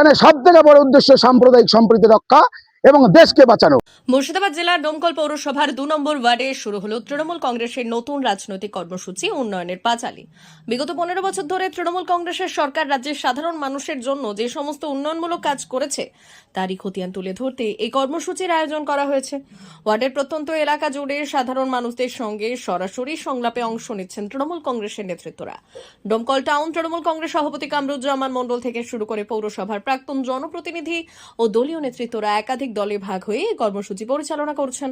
উন্নয়নের সব থেকে বড় উদ্দেশ্য সাম্প্রদায়িক সম্প্রীতি রক্ষা এবং দেশকে বাঁচানো। মুর্শিদাবাদ জেলার ডোমকল পৌরসভার দু নম্বর ওয়ার্ডে শুরু হলো তৃণমূল কংগ্রেসের নতুন রাজনৈতিক কর্মসূচি উন্নয়নের পাঁচালী। বিগত পনেরো বছর ধরে তৃণমূল কংগ্রেসের সরকার রাজ্যের সাধারণ মানুষের জন্য যে সমস্ত উন্নয়নমূলক কাজ করেছে, তারই খতিয়ান তুলে ধরতে এই কর্মসূচির আয়োজন করা হয়েছে। ওয়ার্ডের প্রত্যন্ত এলাকা জুড়ে সাধারণ মানুষদের সঙ্গে সরাসরি সংলাপে অংশ নিচ্ছেন তৃণমূল কংগ্রেসের নেতৃত্বরা। ডোমকল টাউন তৃণমূল কংগ্রেস সভাপতি কামরুজ্জামান মণ্ডল থেকে শুরু করে পৌরসভার প্রাক্তন জনপ্রতিনিধি ও দলীয় নেতৃত্বরা একাধিক দলে ভাগ হয়ে কর্মসূচি পরিচালনা করছেন।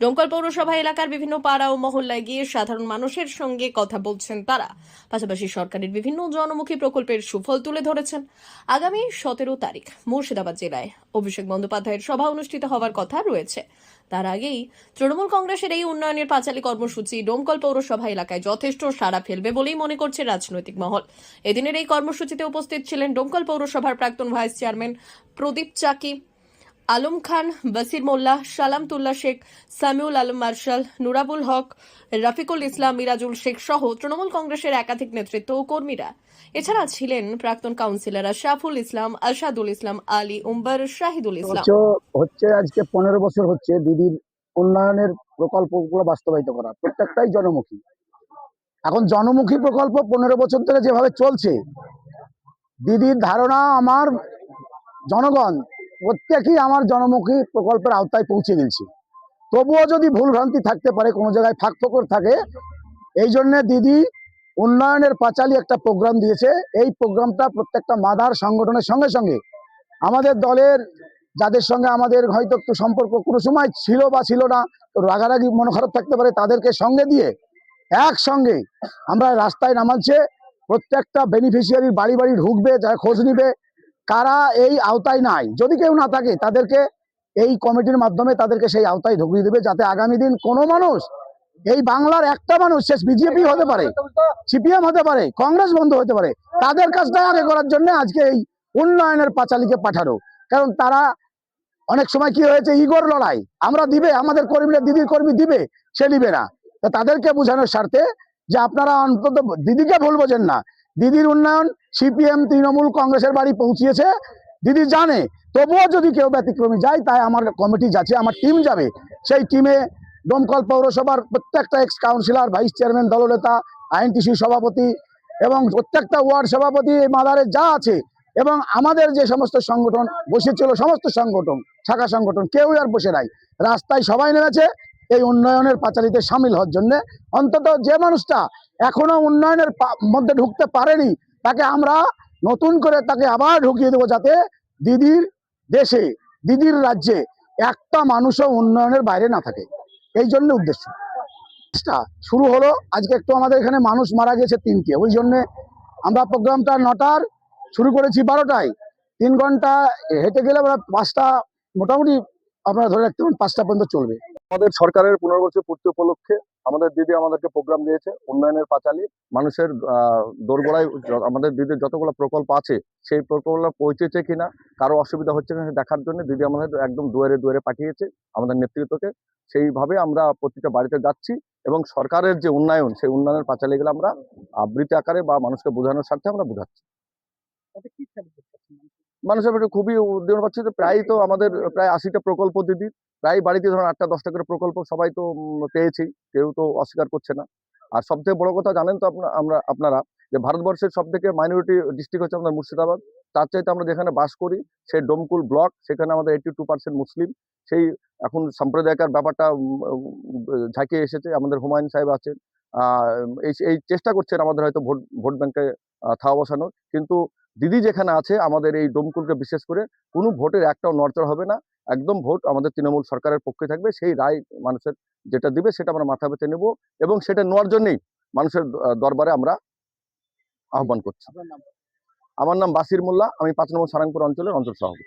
ডোমকল পৌরসভা এলাকার বিভিন্ন পাড়া ও মহল্লায় গিয়ে সাধারণ মানুষের সঙ্গে কথা বলছেন তারা। পাশাপাশি সরকারের বিভিন্ন জনমুখী প্রকল্পের সুফল তুলে ধরেছেন। আগামী সতেরো তারিখ মুর্শিদাবাদ জেলায় অভিষেক বন্দ্যোপাধ্যায়ের সভা অনুষ্ঠিত হওয়ার কথা রয়েছে। তার আগেই তৃণমূল কংগ্রেসের এই উন্নয়নের পাঁচালী কর্মসূচি ডোমকল পৌরসভা এলাকায় যথেষ্ট সাড়া ফেলবে বলেই মনে করছে রাজনৈতিক মহল। এদিনের এই কর্মসূচিতে উপস্থিত ছিলেন ডোমকল পৌরসভার প্রাক্তন vice chairman Pradip Chaki Alam Khan, Basir Molla, Salamatullah Sheikh, Samiul Alam Marshal, Nurabul Haque, Rafikul Islam, Mirajul Sheikh সহ তৃণমূল কংগ্রেসের একাধিক নেতৃত্ব ও কর্মীরা। এছাড়া ছিলেন প্রাক্তন কাউন্সিলর আশরাফুল ইসলাম, আরশাদুল ইসলাম, আলী উম্বার শাহিদুল ইসলাম। হচ্ছে আজকে পনেরো বছর হচ্ছে দিদির উন্নয়নের প্রকল্পগুলো বাস্তবায়িত করা। প্রত্যেকটাই জনমুখী। এখন জনমুখী প্রকল্প পনেরো বছর ধরে যেভাবে চলছে, দিদির ধারণা আমার জনগণ প্রত্যেকেই আমার জনমুখী প্রকল্পের আওতায় পৌঁছে গেছে তবুও যদি ভুলভ্রান্তি থাকতে পারে, কোনো জায়গায় ফাঁক ফোকর থাকে, এই জন্য দিদি উন্নয়নের পাঁচালী একটা প্রোগ্রাম দিয়েছে। এই প্রোগ্রামটা প্রত্যেকটা মাদার সংগঠনের সঙ্গে সঙ্গে আমাদের দলের, যাদের সঙ্গে আমাদের হয়তো একটু সম্পর্ক কোনো সময় ছিল বা ছিল না, তো রাগারাগি মনে খারাপ থাকতে পারে, তাদেরকে সঙ্গে দিয়ে একসঙ্গে আমরা রাস্তায় নামাচ্ছে। প্রত্যেকটা বেনিফিশিয়ারির বাড়ি বাড়ি ঢুকবে, যারা খোঁজ নিবে কারা এই আওতায় নাই? যদি কেউ না থাকে, তাদেরকে এই কমিটির মাধ্যমে তাদেরকে সেই আওতায় ঢুকিয়ে দেবে যাতে আগামী দিন কোনো মানুষ, এই বাংলার একটা মানুষ সে বিজেপি হতে পারে, সিপিএম হতে পারে, কংগ্রেস বন্ধ হতে পারে, তাদের কাজটা আগে করার জন্য আজকে এই উন্নয়নের পাঁচালীকে পাঠানো। কারণ তারা অনেক সময় কি হয়েছে, ইগোর লড়াই। আমরা দিবে, আমাদের কর্মীরা, দিদির কর্মী দিবে, সে নিবে না। তাদেরকে বোঝানোর স্বার্থে যে আপনারা অন্তত দিদিকে ভুল বোঝেন না। দিদির উন্নয়ন সিপিএম, তৃণমূল, কংগ্রেসের বাড়ি পৌঁছিয়েছে। দিদি জানে, তবুও যদি কেউ ব্যতিক্রমী যায়, তাই আমার কমিটি যাচ্ছে, আমার টিম যাবে। সেই টিমে দমকল পৌরসভার প্রত্যেকটা এক্স কাউন্সিলর ভাইস চেয়ারম্যান দলনেতা আইএনটিসি সভাপতি এবং প্রত্যেকটা ওয়ার্ড সভাপতি, এই মাদারে যা আছে এবং আমাদের যে সমস্ত সংগঠন, বসেছিল সমস্ত সংগঠন, শাখা সংগঠন, কেউই আর বসে নাই। রাস্তায় সবাই নেমেছে, এই উন্নয়নের পাঁচালিতে সামিল হওয়ার জন্য। অন্তত যে মানুষটা এখনও উন্নয়নের মধ্যে ঢুকতে পারেনি তাকে আমরা নতুন করে তাকে আবার ঢুকিয়ে দেবো যাতে দিদির দেশে, দিদির রাজ্যে একটা মানুষও উন্নয়নের বাইরে না থাকে। এই জন্য উদ্দেশ্য। শুরু হলো, আজকে একটু আমাদের এখানে মানুষ মারা গেছে তিনটে। ওই জন্য আমরা প্রোগ্রামটা নটার শুরু করেছি বারোটায়। তিন ঘণ্টা হেঁটে গেলে আমরা পাঁচটা, মোটামুটি আপনারা ধরে রাখতে পারেন পাঁচটা পর্যন্ত চলবে। আমাদের সরকারের পনেরো বছর পূর্তি উপলক্ষে আমাদের দিদি আমাদেরকে প্রোগ্রাম দিয়েছে, উন্নয়নের পাঁচালী। মানুষের দোরগোড়ায় আমাদের দিদির যতগুলো প্রকল্প আছে, সেই প্রকল্প পৌঁছেছে কিনা, কারও অসুবিধা হচ্ছে কিনা দেখার জন্য দিদি আমাদের একদম দুয়ারে দুয়ারে পাঠিয়েছে, আমাদের নেতৃত্বকে। সেইভাবে আমরা প্রতিটা বাড়িতে যাচ্ছি এবং সরকারের যে উন্নয়ন, সেই উন্নয়নের পাঁচালীগুলো আমরা আবৃত্তি আকারে বা মানুষকে বোঝানোর স্বার্থে আমরা বোঝাচ্ছি। মানুষের একটু খুবই উদ্দীপনা পাচ্ছে যে প্রায় তো আমাদের প্রায় আশিটা প্রকল্প দিদি, প্রায় বাড়িতে ধরুন আটটা, দশটা করে প্রকল্প সবাই তো পেয়েছি, কেউ তো অস্বীকার করছে না। আর সবথেকে বড় কথা জানেন তো আমরা, আপনারা, যে ভারতবর্ষের সব থেকে মাইনরিটি ডিস্ট্রিক্ট হচ্ছে আমাদের মুর্শিদাবাদ। তার চাইতে আমরা যেখানে বাস করি সেই ডোমকুল ব্লক, সেখানে আমাদের এইটি টু পার্সেন্ট মুসলিম। সেই এখন সাম্প্রদায়িকার ব্যাপারটা ঝাঁকিয়ে এসেছে, আমাদের হুমায়ুন সাহেব আছেন। এই চেষ্টা করছেন আমাদের হয়তো ভোট ভোট ব্যাংকে থাওয়া বসানোর। কিন্তু দিদি যেখানে আছে আমাদের এই ডোমকুলকে বিশেষ করে কোনো ভোটের একটাও নড়চড় হবে না। একদম ভোট আমাদের তৃণমূল সরকারের পক্ষে থাকবে। সেই রায় মানুষের যেটা দিবে সেটা আমরা মাথা পেতে নেব এবং সেটা নেওয়ার জন্যেই মানুষের দরবারে আমরা আহ্বান করছি। আমার নাম বাসির মোল্লা। আমি পাঁচ নম্বর সারাংপুর অঞ্চলের অঞ্চল সভাপতি।